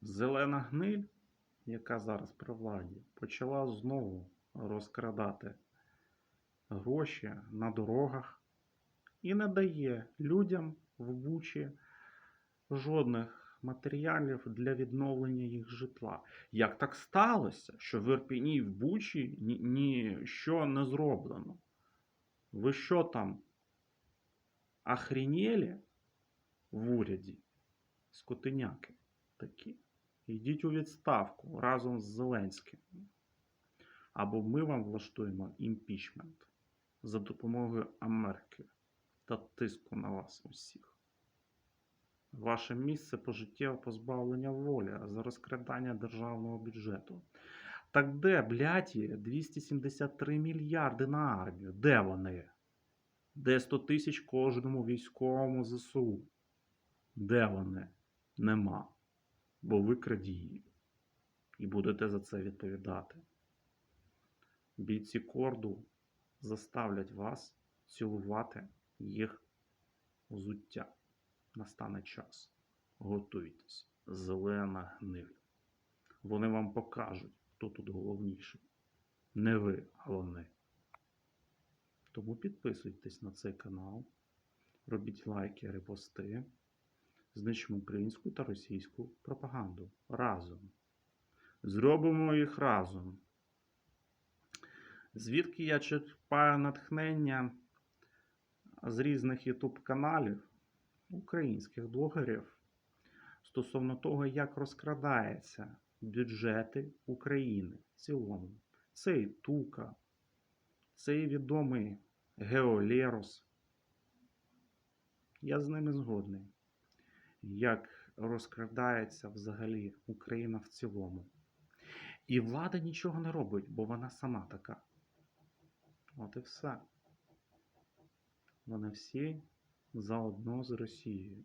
Зелена гниль, яка зараз при владі, почала знову розкрадати гроші на дорогах і не дає людям в Бучі жодних матеріалів для відновлення їх житла. Як так сталося, що в Ірпіні в Бучі ні- не зроблено? Ви що там? Охренєлі в уряді? Скотиняки такі. Йдіть у відставку разом з Зеленським. Або ми вам влаштуємо імпічмент за допомогою Америки та тиску на вас усіх. Ваше місце пожиттєве позбавлення волі за розкрадання державного бюджету. Так де, бляті, 273 мільярди на армію? Де вони? Де 100 тисяч кожному військовому ЗСУ? Де вони? Нема. Бо ви крадії. І будете за це відповідати. Бійці корду заставлять вас цілувати їх взуття. Настане час. Готуйтесь. Зелена гниль. Вони вам покажуть, хто тут головніший. Не ви головне. Тому підписуйтесь на цей канал, робіть лайки, репости, знищимо українську та російську пропаганду разом. Зробимо їх разом. Звідки я черпаю натхнення з різних YouTube каналів українських блогерів стосовно того, як розкрадаються бюджети України в цілому. Це і Тука, це і відомий Геолерос. Я з ними згодний. Як розкрадається взагалі Україна в цілому. І влада нічого не робить, бо вона сама така. От і все. Вони всі заодно з Росією.